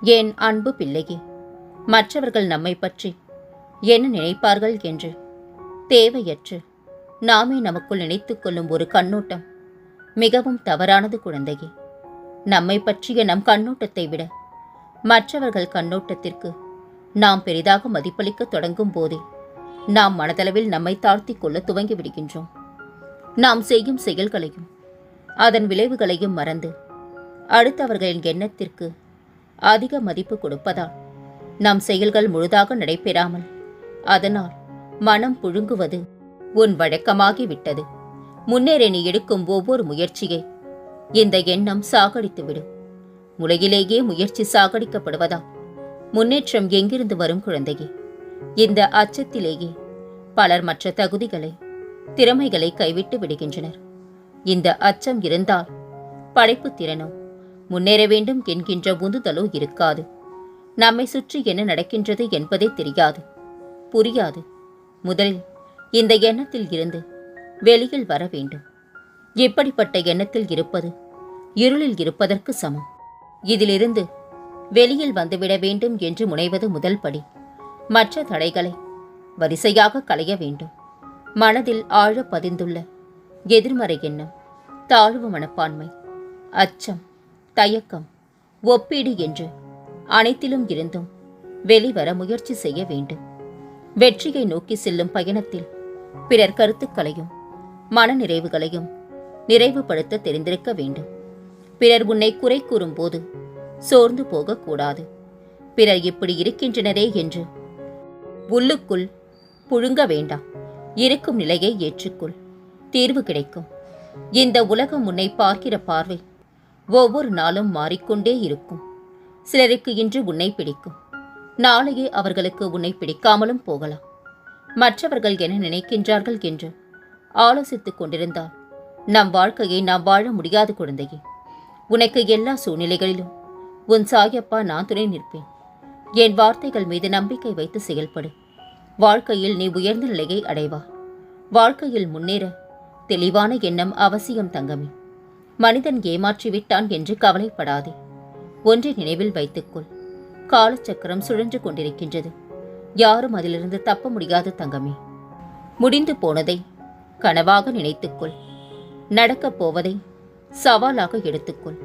என் அன்பு பிள்ளையே? மற்றவர்கள் நம்மை பற்றி என்ன நினைப்பார்கள் என்று? தேவையற்று நாமே நமக்குள் நினைத்துக் கொள்ளும் ஒரு கண்ணோட்டம் மிகவும் தவறானது குழந்தையே. நம்மை பற்றிய நம் கண்ணோட்டத்தை விட மற்றவர்கள் கண்ணோட்டத்திற்கு நாம் பெரிதாக மதிப்பளிக்க தொடங்கும் போதே நாம் மனதளவில் நம்மை தாழ்த்திக் கொள்ள துவங்கி விடுகின்றோம். நாம் செய்யும் செயல்களையும் அதன் விளைவுகளையும் மறந்து அடுத்தவர்களின் எண்ணத்திற்கு அதிக மதிப்பு கொடுப்பதால் நம் செயல்கள் முழுதாக நடைபெறாமல் அதனால் மனம் புழுங்குவது உன் வழக்கமாகிவிட்டது. முன்னேற நீ எடுக்கும் ஒவ்வொரு முயற்சியை இந்த எண்ணம் சாகடித்துவிடும் முளையிலேயே முயற்சி சாகடிக்கப்படுவதா? முன்னேற்றம் எங்கிருந்து வரும் குழந்தையே? இந்த அச்சத்திலேயே பலர் மற்ற தகுதிகளை திறமைகளை கைவிட்டு விடுகின்றனர். இந்த அச்சம் இருந்தால் படைப்பு திறனும் முன்னேற வேண்டும் என்கின்ற உந்துதலோ இருக்காது. நம்மை சுற்றி என்ன நடக்கின்றது என்பதே தெரியாது. புரியாது. முதலில் இந்த எண்ணத்தில் இருந்து வெளியில் வர வேண்டும். இப்படிப்பட்ட எண்ணத்தில் இருப்பது? இருளில் இருப்பதற்கு சமம். இதிலிருந்து வெளியில் வந்துவிட வேண்டும் என்று முனைவது முதல் படி. மற்ற தடைகளை வரிசையாக களைய வேண்டும். மனதில் ஆழ பதிந்துள்ள எதிர்மறை எண்ணம் தாழ்வு மனப்பான்மை அச்சம் தயக்கம் ஒப்பீடு என்று அனைத்திலும் இருந்தும் வெளிவர முயற்சி செய்ய வேண்டும். வெற்றியை நோக்கி செல்லும் பயணத்தில் பிறர் கருத்துக்களையும் மனநிறைவுகளையும் நிறைவுபடுத்த தெரிந்திருக்க வேண்டும். பிறர் உன்னை குறை கூறும்போது சோர்ந்து போகக்கூடாது. பிறர் இப்படி இருக்கின்றனரே என்று உள்ளுக்குள் புழுங்க வேண்டாம். இருக்கும் நிலையை ஏற்றுக்கொள். தீர்வு கிடைக்கும். இந்த உலகம் உன்னை பார்க்கிற பார்வை ஒவ்வொரு நாளும் மாறிக்கொண்டே இருக்கும். சிலருக்கு இன்று உன்னை பிடிக்கும். நாளையே அவர்களுக்கு உன்னை பிடிக்காமலும் போகலாம். மற்றவர்கள் என்ன நினைக்கின்றார்கள் என்று ஆலோசித்துக் கொண்டிருந்தால் நம் வாழ்க்கையை நாம் வாழ முடியாது குழந்தையே. உனக்கு எல்லா சூழ்நிலைகளிலும் உன் சாயப்பா நான் துணை நிற்பேன். என் வார்த்தைகள் மீது நம்பிக்கை வைத்து செயல்படு. வாழ்க்கையில் நீ உயர்ந்த நிலையை அடைவா. வாழ்க்கையில் முன்னேற தெளிவான எண்ணம் அவசியம் தங்கமே. மனிதன் ஏமாற்றி விட்டான் என்று கவலைப்படாதே. ஒன்றை நினைவில் வைத்துக்கொள். காலச்சக்கரம் சுழன்று கொண்டிருக்கின்றது. யாரும் அதிலிருந்து தப்ப முடியாது தங்கமே. முடிந்து போனதை கனவாக நினைத்துக்கொள். நடக்கப் போவதை சவாலாக எடுத்துக்கொள்.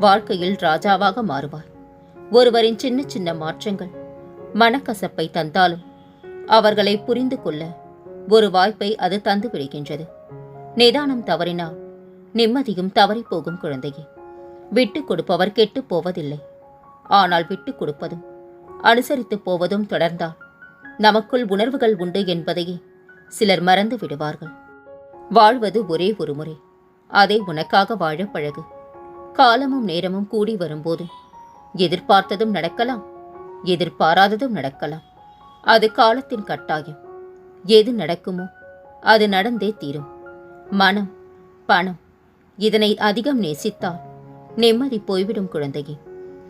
வாழ்க்கையில் ராஜாவாக மாறுவாய். ஒருவரின் சின்ன சின்ன மாற்றங்கள் மனக்கசப்பை தந்தாலும் அவர்களை புரிந்து கொள்ள ஒரு வாய்ப்பை அது தந்து விடுகின்றது. நிதானம் தவறினால் நிம்மதியும் தவறிப்போகும் குழந்தையே. விட்டுக் கொடுப்பவர் கெட்டுப் போவதில்லை. ஆனால் விட்டுக் கொடுப்பதும் அனுசரித்துப் போவதும் தொடர்ந்தால் நமக்குள் உணர்வுகள் உண்டு என்பதையே சிலர் மறந்து விடுவார்கள். வாழ்வது ஒரே ஒரு முறை அதை உனக்காக வாழ பழகு. காலமும் நேரமும் கூடி வரும்போது எதிர்பார்த்ததும் நடக்கலாம் எதிர்பாராததும் நடக்கலாம். அது காலத்தின் கட்டாயம். எது நடக்குமோ அது நடந்தே தீரும். மனம் பணம் இதனை அதிகம் நேசித்தால் நிம்மதி போய்விடும் குழந்தையே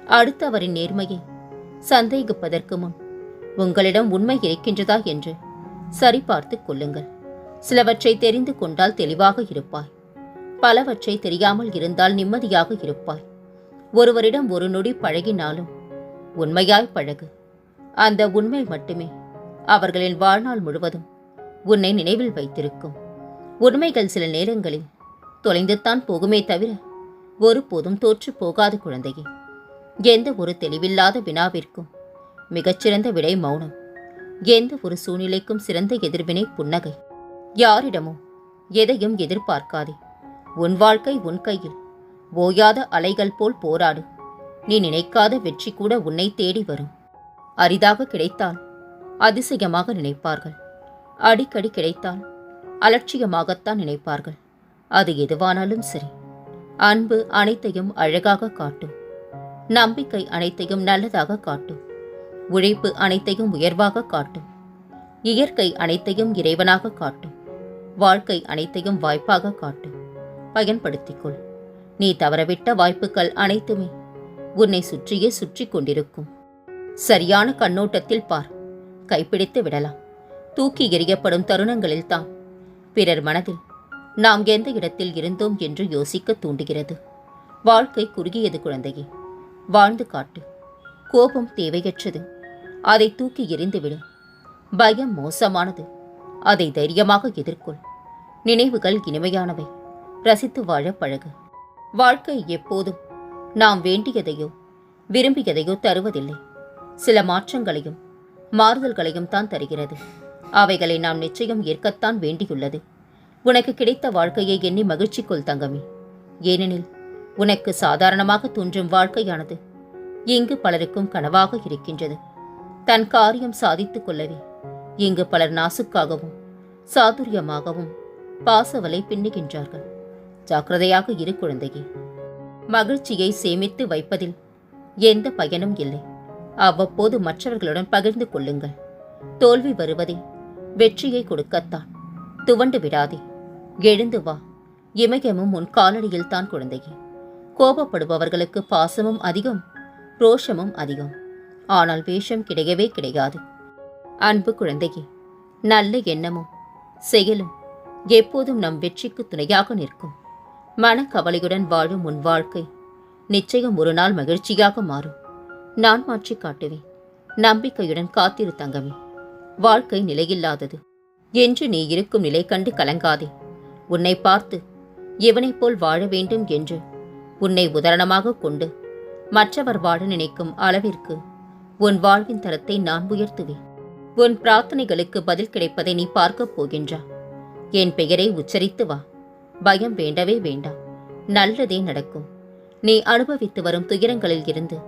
அடுத்தவரின் நேர்மையை சந்தேகிப்பதற்கு முன் உங்களிடம் உண்மை இருக்கின்றதா என்று சரிபார்த்துக் கொள்ளுங்கள். சிலவற்றை தெரிந்து கொண்டால் தெளிவாக இருப்பாய். பலவற்றை தெரியாமல் இருந்தால் நிம்மதியாக இருப்பாய். ஒருவரிடம் ஒரு நொடி பழகினாலும் உண்மையாய் பழகு. அந்த உண்மை மட்டுமே அவர்களின் வாழ்நாள் முழுவதும் உன்னை நினைவில் வைத்திருக்கும். உண்மைகள் சில நேரங்களில் தொலைந்துத்தான் போகுமே தவிர ஒருபோதும் தோற்று போகாது குழந்தையே. எந்த ஒரு தெளிவில்லாத வினாவிற்கும் மிகச்சிறந்த விடை மௌனம். எந்த ஒரு சூழ்நிலைக்கும் சிறந்த எதிர்வினை புன்னகை. யாரிடமோ எதையும் எதிர்பார்க்காதே. உன் வாழ்க்கை உன் கையில் ஓயாத அலைகள் போல் போராடு. நீ நினைக்காத வெற்றி கூட உன்னை தேடி வரும். அரிதாக கிடைத்தால் அதிசயமாக நினைப்பார்கள். அடிக்கடி கிடைத்தால் அலட்சியமாகத்தான் நினைப்பார்கள். அது எதுவானாலும் சரி. அன்பு அனைத்தையும் அழகாக காட்டும். நம்பிக்கை அனைத்தையும் நல்லதாக காட்டும். உழைப்பு அனைத்தையும் உயர்வாக காட்டும். இயற்கை அனைத்தையும் இறைவனாக காட்டும். வாழ்க்கை அனைத்தையும் வாய்ப்பாக காட்டும். பயன்படுத்திக்கொள். நீ தவறவிட்ட வாய்ப்புகள் அனைத்துமே உன்னை சுற்றியே சுற்றி கொண்டிருக்கும். சரியான கண்ணோட்டத்தில் பார். கைப்பிடித்து விடலாம். தூக்கி எறியப்படும் தருணங்களில்தான் பிறர் மனதில் நாம் எந்த இடத்தில் இருந்தோம் என்று யோசிக்க தூண்டுகிறது. வாழ்க்கை குறுகியது குழந்தையே. வாழ்ந்து காட்டு. கோபம் தேவையற்றது. அதை தூக்கி எறிந்துவிடு பயம் மோசமானது. அதை தைரியமாக எதிர்கொள். நினைவுகள் இனிமையானவை. ரசித்து வாழ பழகு. வாழ்க்கை எப்போதும் நாம் வேண்டியதையோ விரும்பியதையோ தருவதில்லை. சில மாற்றங்களையும் மாறுதல்களையும் தான் தருகிறது. அவைகளை நாம் நிச்சயம் ஏற்கத்தான் வேண்டியுள்ளது. உனக்கு கிடைத்த வாழ்க்கையை எண்ணி மகிழ்ச்சி கொள் தங்கமே. ஏனெனில் உனக்கு சாதாரணமாக தோன்றும் வாழ்க்கையானது இங்கு பலருக்கும் கனவாக இருக்கின்றது. தன் காரியம் சாதித்துக் கொள்ளவே இங்கு பலர் நாசுக்காகவும் சாதுரியமாகவும் பாசவலை பின்னுகின்றார்கள். ஜாக்கிரதையாக இரு குழந்தையே. மகிழ்ச்சியை சேமித்து வைப்பதில் எந்த பயனும் இல்லை. அவ்வப்போது மற்றவர்களுடன் பகிர்ந்து கொள்ளுங்கள். தோல்வி வருவதே வெற்றியை கொடுக்கத்தான். துவண்டு விடாதே. எழுந்து வா. இமயமும் உன் காலடியில் தான் குழந்தையே. கோபப்படுபவர்களுக்கு பாசமும் அதிகம் ரோஷமும் அதிகம். ஆனால் வேஷம் கிடையவே கிடையாது. அன்பு குழந்தையே நல்ல எண்ணமும் செயலும் எப்போதும் நம் வெற்றிக்கு துணையாக நிற்கும். மனக்கவலையுடன் வாழும் உன் வாழ்க்கை நிச்சயம் ஒரு நாள் மகிழ்ச்சியாக மாறும். நான் மாற்றி காட்டுவேன். நம்பிக்கையுடன் காத்திரு தங்கமே. வாழ்க்கை நிலையில்லாதது. என்று நீ இருக்கும் நிலை கண்டு கலங்காதே. உன்னை பார்த்து இவனைப் போல் வாழ வேண்டும் என்று உன்னை உதாரணமாக கொண்டு மற்றவர் வாழ நினைக்கும் அளவிற்கு உன் வாழ்வின் தரத்தை நான் உயர்த்துவேன். உன் பிரார்த்தனைகளுக்கு பதில் கிடைப்பதை நீ பார்க்கப் போகின்றா. என் பெயரை உச்சரித்து வா. பயம் வேண்டவே வேண்டாம் நல்லதே நடக்கும். நீ அனுபவித்து வரும் துயரங்களில் இருந்து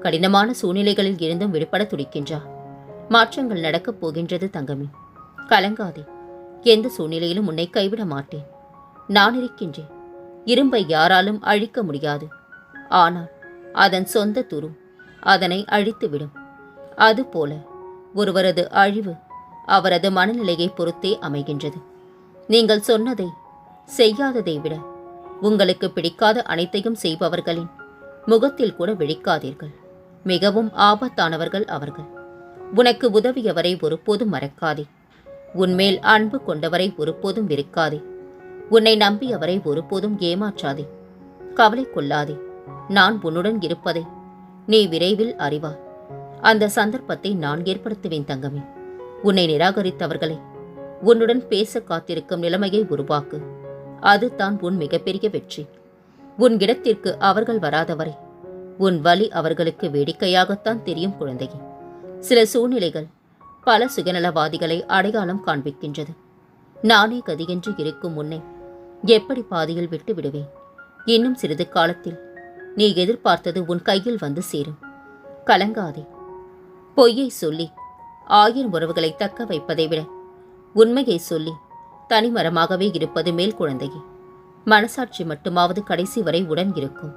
கடினமான சூழ்நிலைகளில் இருந்தும் விடுபட துடிக்கின்றா. மாற்றங்கள் நடக்கப் போகின்றது தங்கமே. கலங்காதே. எந்த சூழ்நிலையிலும் உன்னை கைவிட மாட்டேன். நான் இருக்கின்றேன். இரும்பை யாராலும் அழிக்க முடியாது. ஆனால் அதன் சொந்த துரு அதனை அழித்துவிடும். அதுபோல ஒருவரது அழிவு அவரது மனநிலையை பொறுத்தே அமைகின்றது. நீங்கள் சொன்னதை செய்யாததை விட உங்களுக்கு பிடிக்காத அனைத்தையும் செய்பவர்களின் முகத்தில் கூட விழிக்காதீர்கள். மிகவும் ஆபத்தானவர்கள் அவர்கள். உனக்கு உதவியவரை ஒருபோதும் மறக்காதே. உன்மேல் அன்பு கொண்டவரை ஒருபோதும் வெறுக்காதே. உன்னை நம்பியவரை ஒருபோதும் ஏமாற்றாதே. கவலை கொள்ளாதே. நான் உன்னுடன் இருப்பதை நீ விரைவில் அறிவாய் அந்த சந்தர்ப்பத்தை நான் ஏற்படுத்துவேன் தங்கமே. உன்னை நிராகரித்தவர்களை உன்னுடன் பேச காத்திருக்கும் நிலைமையை உருவாக்கு. அதுதான் உன் மிகப்பெரிய வெற்றி. உன் இடத்திற்கு அவர்கள் வராதவரை. உன் வழி அவர்களுக்கு வேடிக்கையாகத்தான் தெரியும் குழந்தையே. சில சூழ்நிலைகள் பல சுயநலவாதிகளை அடையாளம் காண்பிக்கின்றது. நானே கதியென்று இருக்கும் முன்னே எப்படி பாதியில் விட்டு விடுவேன்? இன்னும் சிறிது காலத்தில் நீ எதிர்பார்த்தது உன் கையில் வந்து சேரும். கலங்காதே. பொய்யை சொல்லி ஆயிரம் உறவுகளை தக்க வைப்பதை விட உண்மையை சொல்லி தனிமரமாகவே இருப்பது மேல் குழந்தையே. மனசாட்சி மட்டுமாவது கடைசி வரை உடன் இருக்கும்.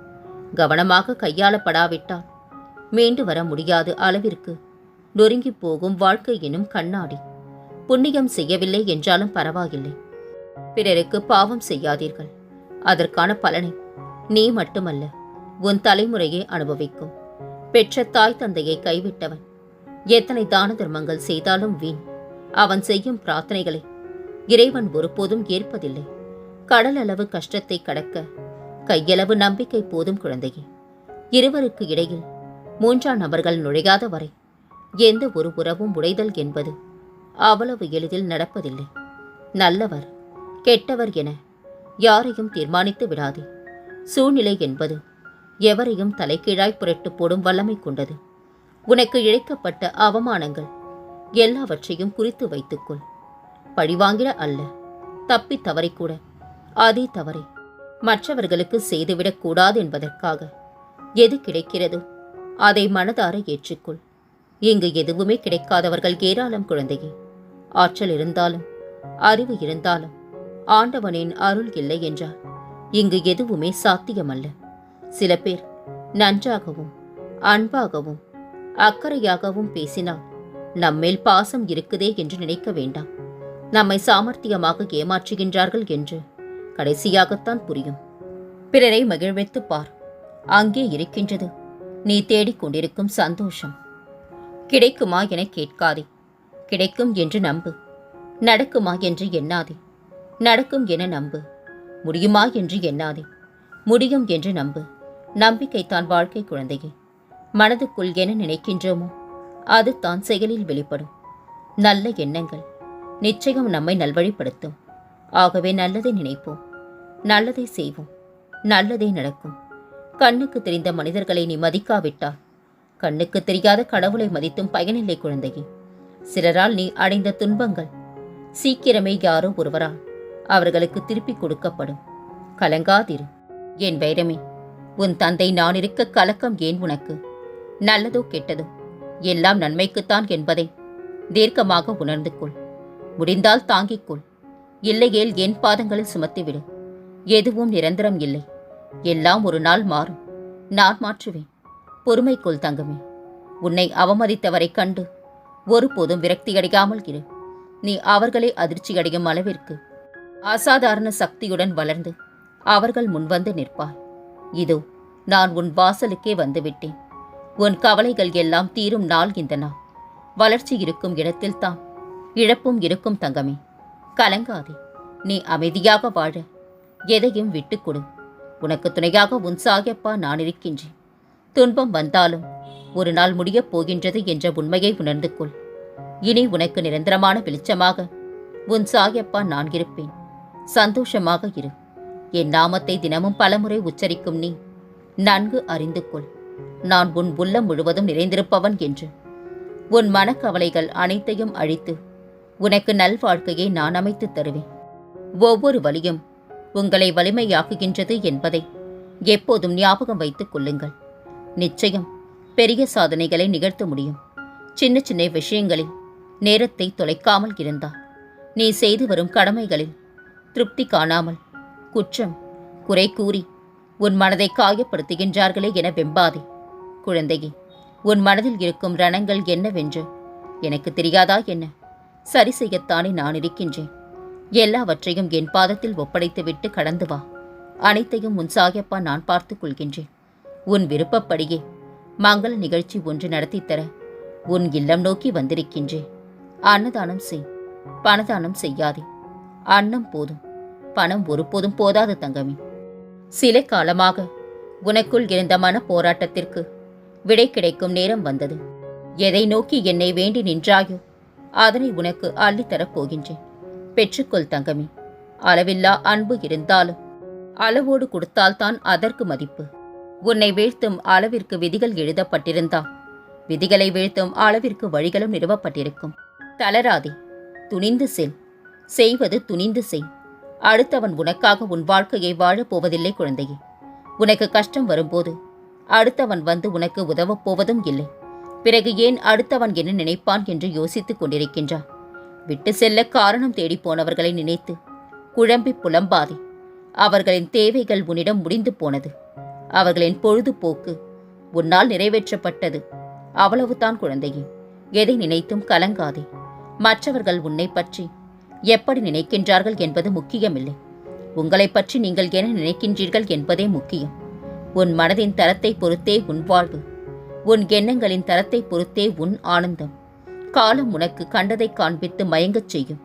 கவனமாக கையாளப்படாவிட்டால் மீண்டு வர முடியாது அளவிற்கு நொறுங்கி போகும் வாழ்க்கை எனும் கண்ணாடி. புண்ணியம் செய்யவில்லை என்றாலும் பரவாயில்லை. பிறருக்கு பாவம் செய்யாதீர்கள். அதற்கான பலனை நீ மட்டுமல்ல உன் தலைமுறையே அனுபவிக்கும். பெற்ற தாய் தந்தையை கைவிட்டவன் எத்தனை தான தர்மங்கள் செய்தாலும் வீண். அவன் செய்யும் பிரார்த்தனைகளை இறைவன் ஒருபோதும் ஏற்பதில்லை. கடல் அளவு கஷ்டத்தை கடக்க கையளவு நம்பிக்கை போதும் குழந்தையே. இருவருக்கு இடையில் மூன்றாம் நபர்கள் நுழையாத வரை எந்த ஒரு உறவும் உடைதல் என்பது. அவ்வளவு எளிதில் நடப்பதில்லை. நல்லவர் கெட்டவர் என யாரையும் தீர்மானித்து விடாதே. சூழ்நிலை என்பது எவரையும் தலைகீழாய் புரட்டு போடும் வல்லமை கொண்டது. உனக்கு இழைக்கப்பட்ட அவமானங்கள் எல்லாவற்றையும் குறித்து வைத்துக்கொள். பழிவாங்கிட அல்ல தப்பி தவறிக்கூட அதே தவறை மற்றவர்களுக்கு செய்துவிடக் கூடாது என்பதற்காக எது கிடைக்கிறதோ அதை மனதார ஏற்றுக்கொள். இங்கு எதுவுமே கிடைக்காதவர்கள் ஏராளம் குழந்தையே. ஆற்றல் இருந்தாலும் அறிவு இருந்தாலும் ஆண்டவனின் அருள் இல்லை என்றால் இங்கு எதுவுமே சாத்தியமல்ல. சில பேர் நன்றாகவும் அன்பாகவும் அக்கறையாகவும் பேசினால் நம்மேல் பாசம் இருக்குதே என்று நினைக்க வேண்டாம். நம்மை சாமர்த்தியமாக ஏமாற்றுகின்றார்கள் என்று கடைசியாகத்தான் புரியும். பிறரை மகிழ்வித்து பார். அங்கே இருக்கின்றது. நீ தேடிக் கொண்டிருக்கும் சந்தோஷம். கிடைக்குமா என கேட்காதே. கிடைக்கும் என்று நம்பு. நடக்குமா என்று எண்ணாதே. நடக்கும் என நம்பு. முடியுமா என்று எண்ணாதே. முடியும் என்று நம்பு. நம்பிக்கைத்தான் வாழ்க்கை குழந்தையே. மனதுக்குள் என நினைக்கின்றோமோ அது தான் செயலில் வெளிப்படும். நல்ல எண்ணங்கள். நிச்சயம் நம்மை நல்வழிப்படுத்தும். ஆகவே நல்லதை நினைப்போம். நல்லதை செய்வோம். நல்லதே நடக்கும். கண்ணுக்கு தெரிந்த மனிதர்களை நீ மதிக்காவிட்டால் கண்ணுக்கு தெரியாத கடவுளை மதித்தும் பயனில்லை குழந்தையே. சிலரால் நீ அடைந்த துன்பங்கள். சீக்கிரமே யாரோ ஒருவரால் அவர்களுக்கு திருப்பிக் கொடுக்கப்படும். கலங்காதிரு. என் வைரமே உன் தந்தை நான் இருக்க கலக்கம் ஏன் உனக்கு? நல்லதோ கெட்டதோ? எல்லாம் நன்மைக்குத்தான் என்பதை தீர்க்கமாக உணர்ந்து கொள் முடிந்தால் தாங்கிக் கொள் இல்லையேல் என் பாதங்களில் சுமத்திவிடு. எதுவும் நிரந்தரம் இல்லை. எல்லாம் ஒரு நாள் மாறும். நான் மாற்றுவேன். பொறுமைக்குள் தங்கமே. உன்னை அவமதித்தவரைக் கண்டு ஒருபோதும் விரக்தியடையாமல் இரு. நீ அவர்களை அதிர்ச்சியடையும் அளவிற்கு அசாதாரண சக்தியுடன் வளர்ந்து அவர்கள் முன்வந்து நிற்பாய். இதோ நான் உன் வாசலுக்கே வந்துவிட்டேன். உன் கவலைகள் எல்லாம் தீரும் நாள் இந்த நாள். வளர்ச்சி இருக்கும் இடத்தில்தான் இழப்பும் இருக்கும் தங்கமே. கலங்காதே நீ அமைதியாக வாழ. எதையும் விட்டுக்கொடு உனக்கு துணையாக உன் சாகப்பா நான் இருக்கின்றேன். துன்பம் வந்தாலும் ஒரு நாள் முடியப் போகின்றது என்ற உண்மையை உணர்ந்து கொள். இனி உனக்கு நிரந்தரமான வெளிச்சமாக உன் சாயப்பா நான் இருப்பேன். சந்தோஷமாக இரு. என் நாமத்தை தினமும் பலமுறை உச்சரிக்கும் நீ. நன்கு அறிந்து கொள். நான் உன் உள்ளம் முழுவதும் நிறைந்திருப்பவன் என்று. உன் மனக்கவலைகள் அனைத்தையும் அழித்து உனக்கு நல்வாழ்க்கையை நான் அமைத்துத் தருவேன். ஒவ்வொரு வழியும் உங்களை வலிமையாக்குகின்றது என்பதை எப்போதும் ஞாபகம் வைத்துக் கொள்ளுங்கள். நிச்சயம் பெரிய சாதனைகளை நிகழ்த்த முடியும். சின்ன சின்ன விஷயங்களில் நேரத்தை தொலைக்காமல் இருந்தால் நீ செய்து வரும் கடமைகளில் திருப்தி காணாமல் குற்றம் குறை கூறி உன் மனதை காயப்படுத்துகின்றார்களே என வெம்பாதே. குழந்தையே உன் மனதில் இருக்கும் ரணங்கள் என்னவென்று எனக்கு தெரியாதா என்ன? சரி செய்யத்தானே நான் இருக்கின்றேன். எல்லாவற்றையும் என் பாதத்தில் ஒப்படைத்துவிட்டு கடந்து வா. அனைத்தையும் உன் சாயப்பா நான் பார்த்துக் கொள்கின்றேன். உன் விருப்பப்படியே. மங்கள நிகழ்ச்சி ஒன்று நடத்தித் தர உன் இல்லம் நோக்கி வந்திருக்கின்றேன். அன்னதானம் செய். பணதானம் செய்யாதே. அன்னம் போதும். பணம் ஒருபோதும் போதாது தங்கமே. சில காலமாக உனக்குள் இருந்த மன போராட்டத்திற்கு விடை கிடைக்கும் நேரம் வந்தது. எதை நோக்கி என்னை வேண்டி நின்றாயோ அதனை உனக்கு அள்ளித்தரப் போகின்றேன். பெற்றுக்கொள் தங்கமே. அளவில்லா அன்பு இருந்தாலும் அளவோடு கொடுத்தால்தான் அதற்கு மதிப்பு. உன்னை வீழ்த்தும் அளவிற்கு விதிகள் எழுதப்பட்டிருந்தா. விதிகளை வீழ்த்தும் அளவிற்கு வழிகளும் நிறுவப்பட்டிருக்கும். தளராதே துணிந்து செல். செய்வது துணிந்து செய். அடுத்தவன் உனக்காக உன் வாழ்க்கையை வாழப் போவதில்லை குழந்தையே. உனக்கு கஷ்டம் வரும்போது அடுத்தவன் வந்து உனக்கு உதவப் போவதும் இல்லை. பிறகு ஏன் அடுத்தவன் என்ன நினைப்பான் என்று யோசித்துக் கொண்டிருக்கின்றான். விட்டு செல்ல காரணம் தேடிப்போனவர்களை நினைத்து குழம்பி புலம்பாதே. அவர்களின் தேவைகள் உன்னிடம் முடிந்து போனது. அவர்களின் பொழுதுபோக்கு உன்னால் நிறைவேற்றப்பட்டது. அவ்வளவுதான் குழந்தையே எதை நினைத்தும் கலங்காதே. மற்றவர்கள் உன்னை பற்றி எப்படி நினைக்கின்றார்கள் என்பது முக்கியமில்லை. உங்களைப் பற்றி நீங்கள் என்ன நினைக்கின்றீர்கள் என்பதே முக்கியம். உன் மனதின் தரத்தை பொறுத்தே உன் வாழ்வு. உன் எண்ணங்களின் தரத்தை பொறுத்தே உன் ஆனந்தம். காலம் உனக்கு கண்டதை காண்பித்து மயங்கச் செய்யும்.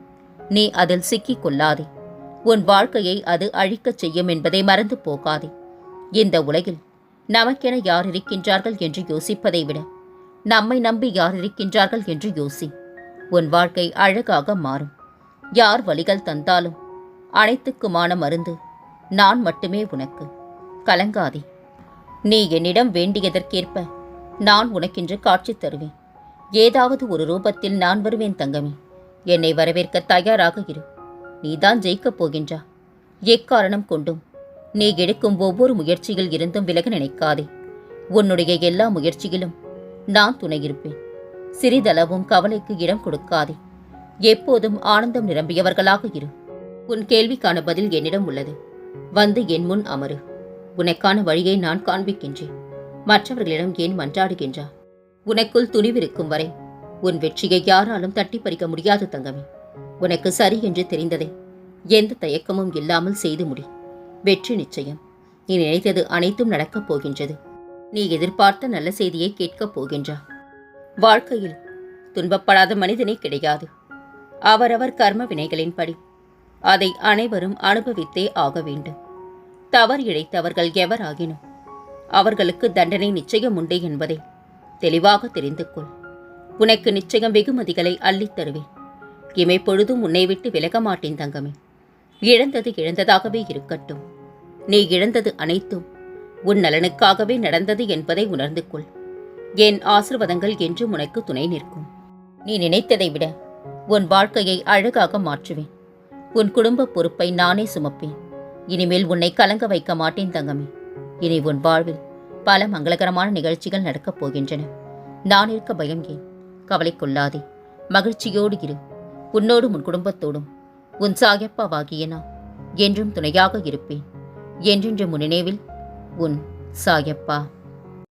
நீ அதில் சிக்கிக் கொள்ளாதே. உன் வாழ்க்கையை அது அழிக்கச் செய்யும் என்பதை மறந்து போகாதே. இந்த உலகில் நமக்கென யார் இருக்கின்றார்கள் என்று யோசிப்பதை விட நம்மை நம்பி யார் இருக்கின்றார்கள் என்று யோசி. உன் வாழ்க்கை அழகாக மாறும். யார் வழிகள் தந்தாலும் அனைத்துக்குமான மருந்து நான் மட்டுமே உனக்கு. கலங்காதே. நீ என்னிடம் வேண்டியதற்கேற்ப நான் உனக்கென்று காட்சி தருவேன். ஏதாவது ஒரு ரூபத்தில் நான் வருவேன் தங்கமே. என்னை வரவேற்க தயாராக இரு. நீதான் ஜெயிக்கப் போகின்றா. எக்காரணம் கொண்டும் நீ எடுக்கும் ஒவ்வொரு முயற்சியில் இருந்தும் விலக நினைக்காதே. உன்னுடைய எல்லா முயற்சியிலும் நான் துணையிருப்பேன் சிறிதளவும் கவலைக்கு இடம் கொடுக்காதே. எப்போதும் ஆனந்தம் நிரம்பியவர்களாக இரு. உன் கேள்விக்கான பதில் என்னிடம் உள்ளது. வந்து என் முன் அமரு. உனக்கான வழியை நான் காண்பிக்கின்றேன். மற்றவர்களிடம் ஏன் மன்றாடுகின்றா? உனக்குள் துணிவிருக்கும் வரை உன் வெற்றியை யாராலும் தட்டி பறிக்க முடியாது தங்கமே. உனக்கு சரி என்று தெரிந்ததை. எந்த தயக்கமும் இல்லாமல் செய்து முடி. வெற்றி நிச்சயம். நீ நினைத்தது அனைத்தும் நடக்கப் போகின்றது. நீ எதிர்பார்த்த நல்ல செய்தியை கேட்கப் போகின்றா. வாழ்க்கையில் துன்பப்படாத மனிதனே கிடையாது. அவரவர் கர்ம வினைகளின்படி. அதை அனைவரும் அனுபவித்தே ஆக வேண்டும். தவறு இழைத்தவர்கள் எவராகினும். அவர்களுக்கு தண்டனை நிச்சயம் உண்டு என்பதை தெளிவாக தெரிந்து கொள். உனக்கு நிச்சயம் வெகுமதிகளை அள்ளித் தருவேன். இமை பொழுதும் உன்னை விட்டு விலக மாட்டேன் தங்கமே. இழந்தது இழந்ததாகவே இருக்கட்டும். நீ இழந்தது அனைத்தும் உன் நலனுக்காகவே நடந்தது என்பதை உணர்ந்து கொள். என் ஆசிர்வாதங்கள் என்றும் உனக்கு துணை நிற்கும். நீ நினைத்ததை விட உன் வாழ்க்கையை அழகாக மாற்றுவேன். உன் குடும்ப பொறுப்பை நானே சுமப்பேன். இனிமேல் உன்னை கலங்க வைக்க மாட்டேன் தங்கமே. இனி உன் வாழ்வில் பல மங்களகரமான நிகழ்ச்சிகள் நடக்கப் போகின்றன. நான் இருக்க பயம் ஏன்? கவலை கொள்ளாதே. மகிழ்ச்சியோடு இரு. உன்னோடும் உன் குடும்பத்தோடும் உன் சாயப்பாவாகிய நான் என்றும் துணையாக இருப்பேன். என்றென்றும் முன்னினைவில் நினைவில் உன் சாயப்பா.